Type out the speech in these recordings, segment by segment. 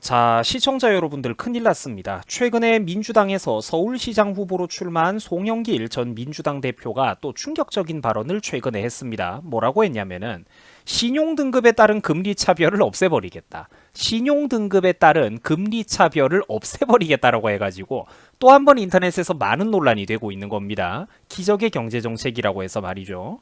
자, 시청자 여러분들 큰일 났습니다. 최근에 민주당에서 서울시장 후보로 출마한 송영길 전 민주당 대표가 또 충격적인 발언을 최근에 했습니다. 뭐라고 했냐면은 신용 등급에 따른 금리 차별을 없애버리겠다. 신용 등급에 따른 금리 차별을 없애버리겠다라고 해가지고 또 한 번 인터넷에서 많은 논란이 되고 있는 겁니다. 기적의 경제 정책이라고 해서 말이죠.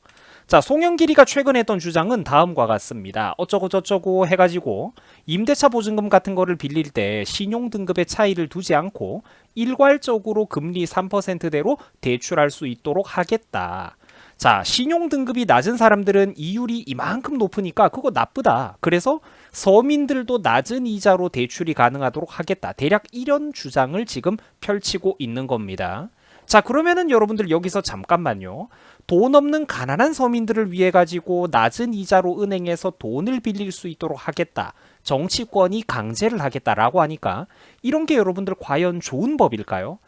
자, 송영길이가 최근에 했던 주장은 다음과 같습니다. 어쩌고 저쩌고 해가지고 임대차 보증금 같은 거를 빌릴 때 신용 등급의 차이를 두지 않고 일괄적으로 금리 3%대로 대출할 수 있도록 하겠다. 자, 신용 등급이 낮은 사람들은 이율이 이만큼 높으니까 그거 나쁘다. 그래서 서민들도 낮은 이자로 대출이 가능하도록 하겠다. 대략 이런 주장을 지금 펼치고 있는 겁니다. 자, 그러면은 여러분들 여기서 잠깐만요. 돈 없는 가난한 서민들을 위해 가지고 낮은 이자로 은행에서 돈을 빌릴 수 있도록 하겠다. 정치권이 강제를 하겠다라고 하니까 이런 게 여러분들 과연 좋은 법일까요?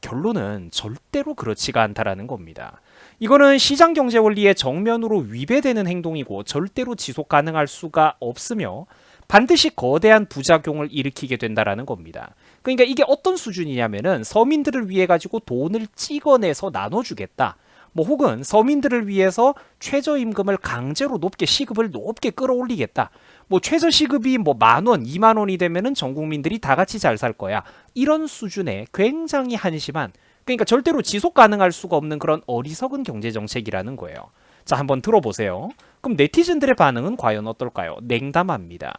결론은 절대로 그렇지가 않다라는 겁니다. 이거는 시장 경제 원리에 정면으로 위배되는 행동이고 절대로 지속 가능할 수가 없으며 반드시 거대한 부작용을 일으키게 된다라는 겁니다. 그러니까 이게 어떤 수준이냐면은 서민들을 위해 가지고 돈을 찍어내서 나눠주겠다. 뭐 혹은 서민들을 위해서 최저임금을 강제로 높게 시급을 높게 끌어올리겠다. 뭐 최저 시급이 뭐 만 원, 이만 원이 되면은 전 국민들이 다 같이 잘 살 거야. 이런 수준의 굉장히 한심한 그러니까 절대로 지속 가능할 수가 없는 그런 어리석은 경제 정책이라는 거예요. 자, 한번 들어보세요. 그럼 네티즌들의 반응은 과연 어떨까요? 냉담합니다.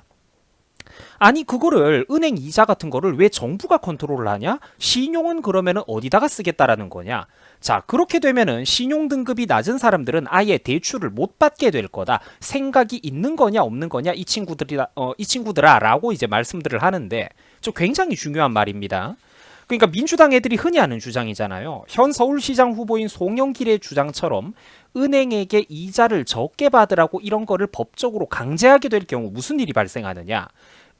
아니 그거를 은행 이자 같은 거를 왜 정부가 컨트롤을 하냐? 신용은 그러면은 어디다가 쓰겠다라는 거냐? 자 그렇게 되면은 신용 등급이 낮은 사람들은 아예 대출을 못 받게 될 거다 생각이 있는 거냐 없는 거냐 이 친구들이라 어, 이 친구들아라고 이제 말씀들을 하는데 저 굉장히 중요한 말입니다. 그러니까 민주당 애들이 흔히 하는 주장이잖아요. 현 서울시장 후보인 송영길의 주장처럼 은행에게 이자를 적게 받으라고 이런 거를 법적으로 강제하게 될 경우 무슨 일이 발생하느냐?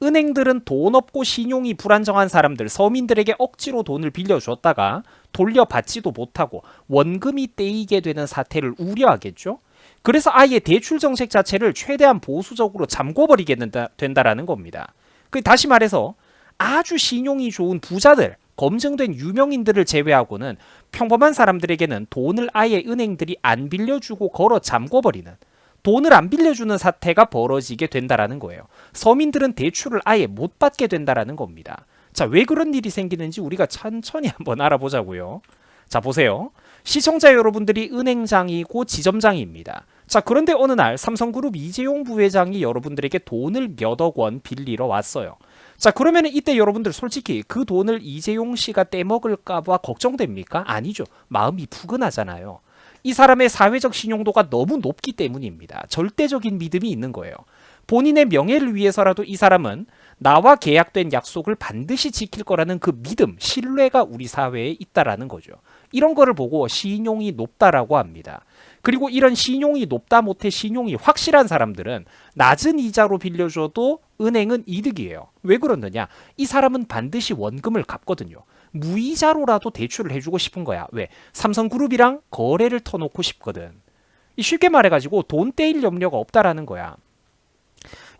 은행들은 돈 없고 신용이 불안정한 사람들, 서민들에게 억지로 돈을 빌려줬다가 돌려받지도 못하고 원금이 떼이게 되는 사태를 우려하겠죠. 그래서 아예 대출 정책 자체를 최대한 보수적으로 잠궈버리게 된다, 된다라는 겁니다. 그 다시 말해서 아주 신용이 좋은 부자들, 검증된 유명인들을 제외하고는 평범한 사람들에게는 돈을 아예 은행들이 안 빌려주고 걸어 잠궈버리는 돈을 안 빌려주는 사태가 벌어지게 된다라는 거예요. 서민들은 대출을 아예 못 받게 된다라는 겁니다. 자, 왜 그런 일이 생기는지 우리가 천천히 한번 알아보자고요. 자, 보세요. 시청자 여러분들이 은행장이고 지점장입니다. 자, 그런데 어느 날 삼성그룹 이재용 부회장이 여러분들에게 돈을 몇억 원 빌리러 왔어요. 자, 그러면 이때 여러분들 솔직히 그 돈을 이재용 씨가 떼먹을까봐 걱정됩니까? 아니죠. 마음이 푸근하잖아요. 이 사람의 사회적 신용도가 너무 높기 때문입니다. 절대적인 믿음이 있는 거예요. 본인의 명예를 위해서라도 이 사람은 나와 계약된 약속을 반드시 지킬 거라는 그 믿음, 신뢰가 우리 사회에 있다라는 거죠. 이런 거를 보고 신용이 높다라고 합니다. 그리고 이런 신용이 높다 못해 신용이 확실한 사람들은 낮은 이자로 빌려줘도 은행은 이득이에요. 왜 그러느냐? 이 사람은 반드시 원금을 갚거든요. 무이자로라도 대출을 해주고 싶은 거야. 왜? 삼성그룹이랑 거래를 터놓고 싶거든. 쉽게 말해가지고 돈 떼일 염려가 없다라는 거야.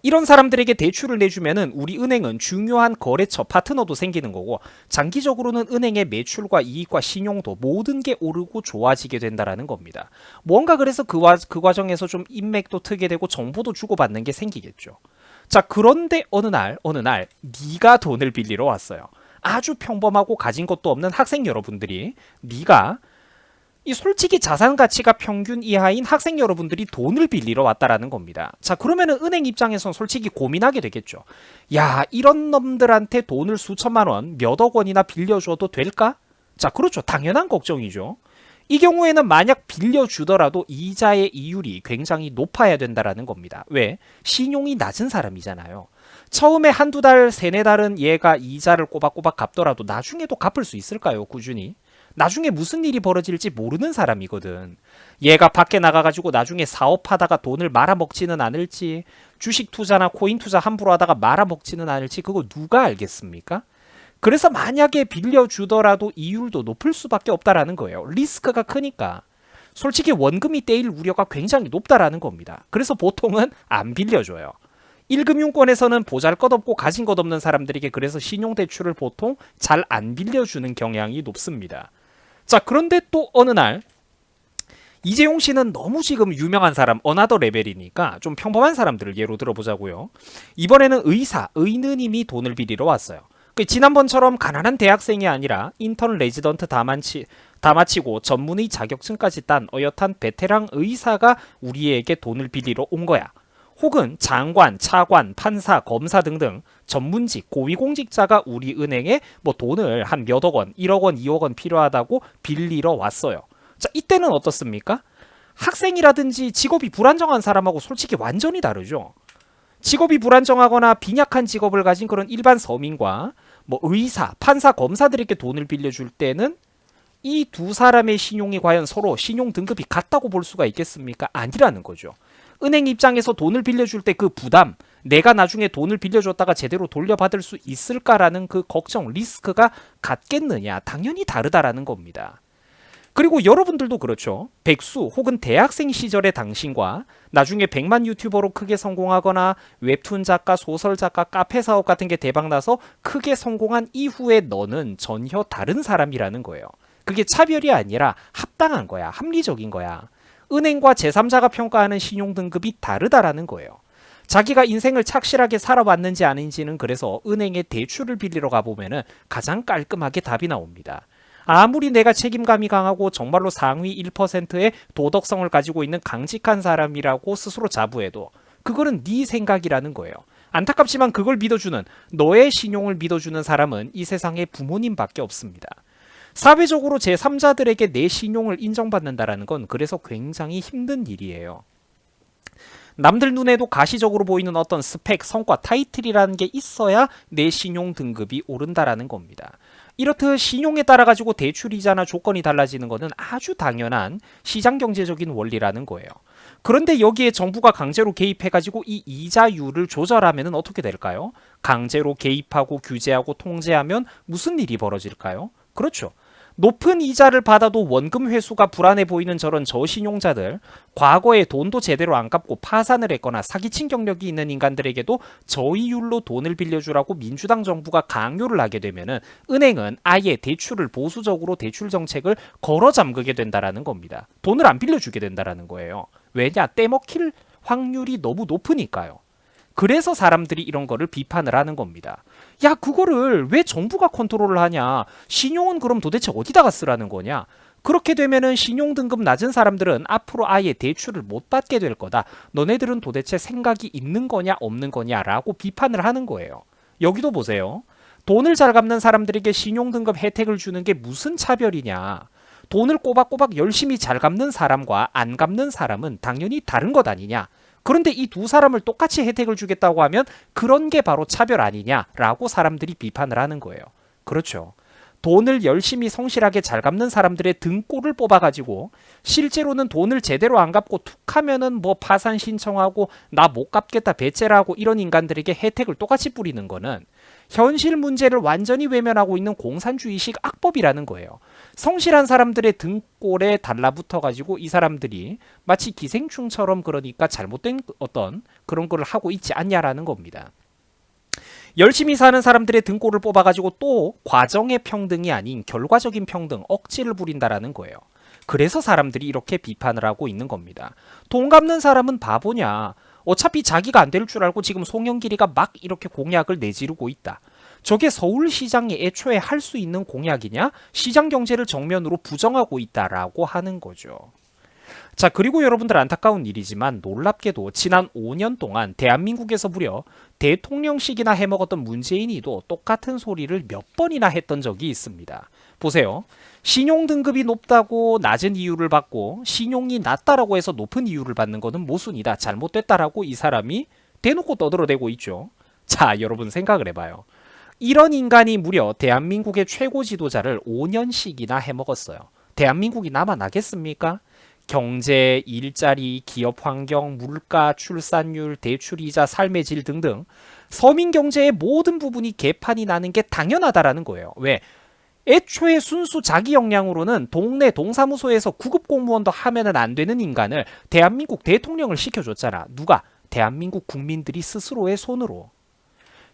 이런 사람들에게 대출을 내주면은 우리 은행은 중요한 거래처 파트너도 생기는 거고 장기적으로는 은행의 매출과 이익과 신용도 모든 게 오르고 좋아지게 된다라는 겁니다. 뭔가 그래서 그, 와, 그 과정에서 좀 인맥도 트게 되고 정보도 주고받는 게 생기겠죠. 자 그런데 어느 날 어느 날 네가 돈을 빌리러 왔어요. 아주 평범하고 가진 것도 없는 학생 여러분들이 네가 이 솔직히 자산 가치가 평균 이하인 학생 여러분들이 돈을 빌리러 왔다라는 겁니다. 자, 그러면은 은행 입장에선 솔직히 고민하게 되겠죠. 야, 이런 놈들한테 돈을 수천만 원, 몇억 원이나 빌려줘도 될까? 자, 그렇죠. 당연한 걱정이죠. 이 경우에는 만약 빌려주더라도 이자의 이율이 굉장히 높아야 된다라는 겁니다. 왜? 신용이 낮은 사람이잖아요. 처음에 한두 달, 세네 달은 얘가 이자를 꼬박꼬박 갚더라도 나중에도 갚을 수 있을까요? 꾸준히? 나중에 무슨 일이 벌어질지 모르는 사람이거든. 얘가 밖에 나가가지고 나중에 사업하다가 돈을 말아먹지는 않을지, 주식 투자나 코인 투자 함부로 하다가 말아먹지는 않을지, 그거 누가 알겠습니까? 그래서 만약에 빌려주더라도 이율도 높을 수밖에 없다라는 거예요. 리스크가 크니까. 솔직히 원금이 떼일 우려가 굉장히 높다라는 겁니다. 그래서 보통은 안 빌려줘요. 1금융권에서는 보잘 것 없고 가진 것 없는 사람들에게 그래서 신용대출을 보통 잘 안 빌려주는 경향이 높습니다. 자, 그런데 또 어느 날 이재용 씨는 너무 지금 유명한 사람, 어나더 레벨이니까 좀 평범한 사람들을 예로 들어보자고요. 이번에는 의사, 의느님이 돈을 빌리러 왔어요. 그 지난번처럼 가난한 대학생이 아니라 인턴 레지던트 다, 마치, 다 마치고 전문의 자격증까지 딴 어엿한 베테랑 의사가 우리에게 돈을 빌리러 온 거야. 혹은 장관, 차관, 판사, 검사 등등 전문직, 고위공직자가 우리 은행에 뭐 돈을 한 몇억 원, 1억 원, 2억 원 필요하다고 빌리러 왔어요. 자, 이때는 어떻습니까? 학생이라든지 직업이 불안정한 사람하고 솔직히 완전히 다르죠. 직업이 불안정하거나 빈약한 직업을 가진 그런 일반 서민과 뭐 의사, 판사, 검사들에게 돈을 빌려줄 때는 이 두 사람의 신용이 과연 서로 신용 등급이 같다고 볼 수가 있겠습니까? 아니라는 거죠. 은행 입장에서 돈을 빌려줄 때 그 부담, 내가 나중에 돈을 빌려줬다가 제대로 돌려받을 수 있을까라는 그 걱정, 리스크가 같겠느냐? 당연히 다르다라는 겁니다. 그리고 여러분들도 그렇죠. 백수 혹은 대학생 시절의 당신과 나중에 100만 유튜버로 크게 성공하거나 웹툰 작가, 소설 작가, 카페 사업 같은 게 대박 나서 크게 성공한 이후에 너는 전혀 다른 사람이라는 거예요. 그게 차별이 아니라 합당한 거야. 합리적인 거야. 은행과 제3자가 평가하는 신용 등급이 다르다라는 거예요. 자기가 인생을 착실하게 살아왔는지 아닌지는 그래서 은행에 대출을 빌리러 가보면 가장 깔끔하게 답이 나옵니다. 아무리 내가 책임감이 강하고 정말로 상위 1%의 도덕성을 가지고 있는 강직한 사람이라고 스스로 자부해도 그거는 네 생각이라는 거예요. 안타깝지만 그걸 믿어주는 너의 신용을 믿어주는 사람은 이 세상에 부모님밖에 없습니다. 사회적으로 제3자들에게 내 신용을 인정받는다라는 건 그래서 굉장히 힘든 일이에요. 남들 눈에도 가시적으로 보이는 어떤 스펙, 성과, 타이틀이라는 게 있어야 내 신용 등급이 오른다라는 겁니다. 이렇듯 신용에 따라 가지고 대출 이자나 조건이 달라지는 것은 아주 당연한 시장 경제적인 원리라는 거예요. 그런데 여기에 정부가 강제로 개입해 가지고 이 이자율을 조절하면 어떻게 될까요? 강제로 개입하고 규제하고 통제하면 무슨 일이 벌어질까요? 그렇죠. 높은 이자를 받아도 원금 회수가 불안해 보이는 저런 저신용자들, 과거에 돈도 제대로 안 갚고 파산을 했거나 사기친 경력이 있는 인간들에게도 저이율로 돈을 빌려주라고 민주당 정부가 강요를 하게 되면은 은행은 아예 대출을 보수적으로 대출 정책을 걸어 잠그게 된다라는 겁니다. 돈을 안 빌려주게 된다라는 거예요. 왜냐? 떼먹힐 확률이 너무 높으니까요. 그래서 사람들이 이런 거를 비판을 하는 겁니다. 야, 그거를 왜 정부가 컨트롤을 하냐? 신용은 그럼 도대체 어디다가 쓰라는 거냐? 그렇게 되면은 신용 등급 낮은 사람들은 앞으로 아예 대출을 못 받게 될 거다. 너네들은 도대체 생각이 있는 거냐 없는 거냐라고 비판을 하는 거예요. 여기도 보세요. 돈을 잘 갚는 사람들에게 신용 등급 혜택을 주는 게 무슨 차별이냐? 돈을 꼬박꼬박 열심히 잘 갚는 사람과 안 갚는 사람은 당연히 다른 것 아니냐? 그런데 이 두 사람을 똑같이 혜택을 주겠다고 하면 그런 게 바로 차별 아니냐라고 사람들이 비판을 하는 거예요. 그렇죠. 돈을 열심히 성실하게 잘 갚는 사람들의 등골을 뽑아가지고 실제로는 돈을 제대로 안 갚고 툭 하면은 뭐 파산 신청하고 나 못 갚겠다 배째라고 이런 인간들에게 혜택을 똑같이 뿌리는 거는 현실 문제를 완전히 외면하고 있는 공산주의식 악법이라는 거예요. 성실한 사람들의 등골에 달라붙어 가지고 이 사람들이 마치 기생충처럼 그러니까 잘못된 어떤 그런 걸 하고 있지 않냐라는 겁니다. 열심히 사는 사람들의 등골을 뽑아 가지고 또 과정의 평등이 아닌 결과적인 평등, 억지를 부린다라는 거예요. 그래서 사람들이 이렇게 비판을 하고 있는 겁니다. 돈 갚는 사람은 바보냐? 어차피 자기가 안 될 줄 알고 지금 송영길이가 막 이렇게 공약을 내지르고 있다. 저게 서울시장이 애초에 할 수 있는 공약이냐? 시장 경제를 정면으로 부정하고 있다라고 하는 거죠. 자, 그리고 여러분들 안타까운 일이지만 놀랍게도 지난 5년 동안 대한민국에서 무려 대통령식이나 해먹었던 문재인이도 똑같은 소리를 몇 번이나 했던 적이 있습니다. 보세요. 신용 등급이 높다고 낮은 이유를 받고 신용이 낮다라고 해서 높은 이유를 받는 것은 모순이다. 잘못됐다라고 이 사람이 대놓고 떠들어대고 있죠. 자, 여러분 생각을 해봐요. 이런 인간이 무려 대한민국의 최고 지도자를 5년씩이나 해먹었어요. 대한민국이 남아나겠습니까? 경제, 일자리, 기업 환경, 물가, 출산율, 대출이자, 삶의 질 등등 서민 경제의 모든 부분이 개판이 나는 게 당연하다라는 거예요. 왜? 애초에 순수 자기 역량으로는 동네 동사무소에서 구급 공무원도 하면은 안 되는 인간을 대한민국 대통령을 시켜줬잖아. 누가? 대한민국 국민들이 스스로의 손으로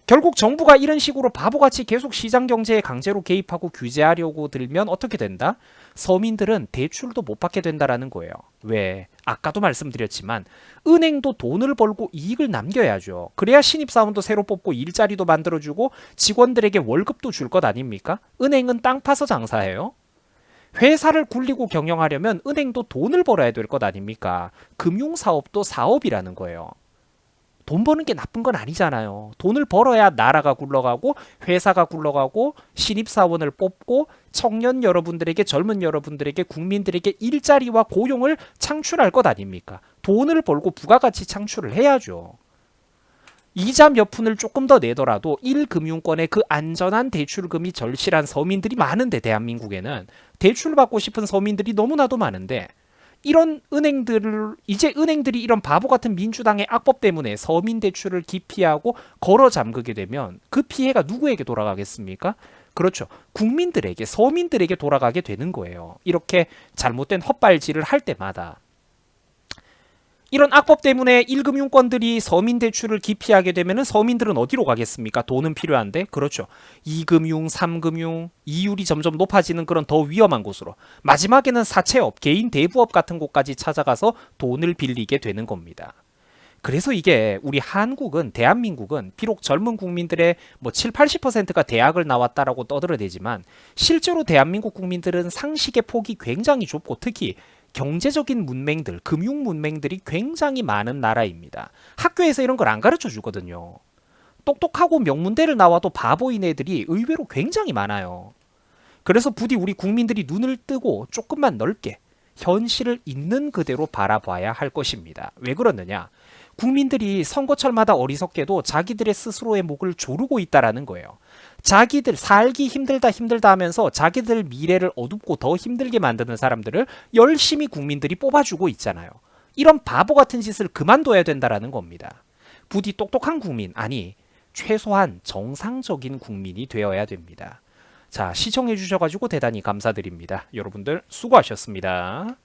결국 정부가 이런 식으로 바보같이 계속 시장 경제에 강제로 개입하고 규제하려고 들면 어떻게 된다? 서민들은 대출도 못 받게 된다라는 거예요. 왜? 아까도 말씀드렸지만 은행도 돈을 벌고 이익을 남겨야죠. 그래야 신입사원도 새로 뽑고 일자리도 만들어주고 직원들에게 월급도 줄 것 아닙니까? 은행은 땅 파서 장사해요. 회사를 굴리고 경영하려면 은행도 돈을 벌어야 될 것 아닙니까? 금융사업도 사업이라는 거예요. 돈 버는 게 나쁜 건 아니잖아요. 돈을 벌어야 나라가 굴러가고 회사가 굴러가고 신입사원을 뽑고 청년 여러분들에게 젊은 여러분들에게 국민들에게 일자리와 고용을 창출할 것 아닙니까? 돈을 벌고 부가가치 창출을 해야죠. 이자 몇 푼을 조금 더 내더라도 1금융권의 그 안전한 대출금이 절실한 서민들이 많은데 대한민국에는 대출 받고 싶은 서민들이 너무나도 많은데 이런 은행들을 이제 은행들이 이런 바보 같은 민주당의 악법 때문에 서민 대출을 기피하고 걸어 잠그게 되면 그 피해가 누구에게 돌아가겠습니까? 그렇죠. 국민들에게 서민들에게 돌아가게 되는 거예요. 이렇게 잘못된 헛발질을 할 때마다 이런 악법 때문에 1금융권들이 서민 대출을 기피하게 되면 서민들은 어디로 가겠습니까? 돈은 필요한데 그렇죠. 2금융, 3금융 이율이 점점 높아지는 그런 더 위험한 곳으로 마지막에는 사채업, 개인 대부업 같은 곳까지 찾아가서 돈을 빌리게 되는 겁니다. 그래서 이게 우리 한국은 대한민국은 비록 젊은 국민들의 뭐 7, 80%가 대학을 나왔다라고 떠들어대지만 실제로 대한민국 국민들은 상식의 폭이 굉장히 좁고 특히 경제적인 문맹들, 금융 문맹들이 굉장히 많은 나라입니다. 학교에서 이런 걸 안 가르쳐 주거든요. 똑똑하고 명문대를 나와도 바보인 애들이 의외로 굉장히 많아요. 그래서 부디 우리 국민들이 눈을 뜨고 조금만 넓게 현실을 있는 그대로 바라봐야 할 것입니다. 왜 그러느냐? 국민들이 선거철마다 어리석게도 자기들의 스스로의 목을 조르고 있다라는 거예요. 자기들 살기 힘들다 힘들다 하면서 자기들 미래를 어둡고 더 힘들게 만드는 사람들을 열심히 국민들이 뽑아주고 있잖아요. 이런 바보 같은 짓을 그만둬야 된다라는 겁니다. 부디 똑똑한 국민, 아니, 최소한 정상적인 국민이 되어야 됩니다. 자, 시청해 주셔 가지고 대단히 감사드립니다. 여러분들 수고하셨습니다.